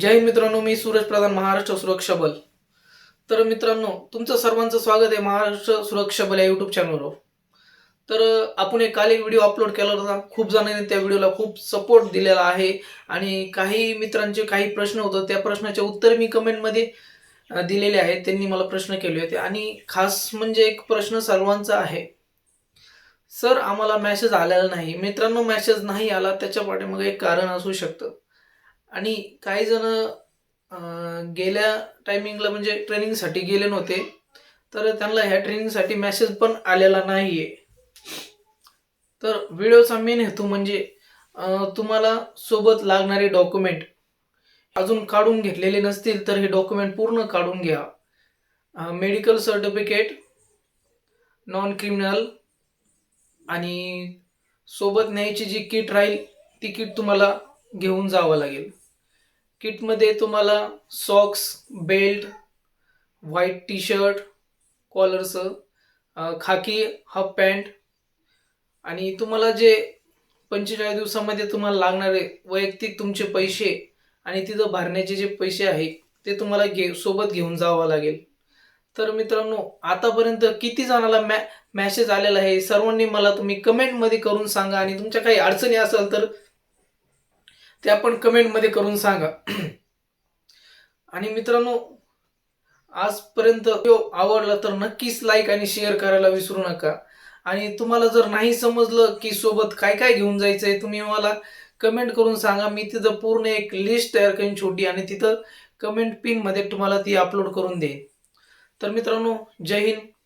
जय हिंद मित्रांनो मी सूरज प्रधान महाराष्ट्र सुरक्षा बल. तर मित्रांनो तुमचं सर्वांचं स्वागत आहे महाराष्ट्र सुरक्षा बल या युट्यूब चॅनलवर तर आपण एक काल एक व्हिडिओ अपलोड केला होता. खूप जणांनी त्या व्हिडिओला खूप सपोर्ट दिलेला आहे. आणि काही मित्रांचे काही प्रश्न होते त्या प्रश्नाचे उत्तर मी कमेंटमध्ये दिलेले आहेत. त्यांनी मला प्रश्न केले होते. आणि खास म्हणजे एक प्रश्न सर्वांचा आहे. सर आम्हाला मॅसेज आलेला नाही. मित्रांनो मॅसेज नाही आला त्याच्या पाठीमागे एक कारण असू शकतं. आणि काही जण गेल्या टायमिंगला म्हणजे ट्रेनिंगसाठी गेले नव्हते. तर त्यांना ह्या ट्रेनिंगसाठी मेसेज पण आलेला नाही आहे तर व्हिडिओचा मेन हेतू म्हणजे तुम्हाला सोबत लागणारे डॉक्युमेंट अजून काढून घेतलेले नसतील तर हे डॉक्युमेंट पूर्ण काढून घ्या. मेडिकल सर्टिफिकेट नॉन क्रिमिनल आणि सोबत न्यायची जी किट राहील ती किट तुम्हाला घेऊन जावं लागेल. किटमध्ये तुम्हाला socks belt white T shirt कॉलरचं खाकी हाफ पॅन्ट आणि तुम्हाला जे पंचेचाळीस दिवसामध्ये तुम्हाला लागणारे वैयक्तिक तुमचे पैसे आणि तिथं भरण्याचे जे पैसे आहे ते तुम्हाला घे सोबत घेऊन जावं लागेल. तर मित्रांनो आतापर्यंत किती जणाला मॅ मॅसेज आलेला आहे सर्वांनी मला तुम्ही कमेंटमध्ये करून सांगा आणि तुमच्या काही अडचणी असेल तर त्या पण कमेंटमध्ये करून सांगा. आणि मित्रांनो आजपर्यंत व्हिडिओ आवडला तर नक्कीच लाईक आणि शेअर करायला विसरू नका. आणि तुम्हाला जर नाही समजलं की सोबत काय काय घेऊन जायचं आहे तुम्ही मला कमेंट करून सांगा. मी तिथं पूर्ण एक लिस्ट तयार करेन छोटी आणि तिथं कमेंट पिनमध्ये तुम्हाला ती अपलोड करून देईन. तर मित्रांनो जय हिंद.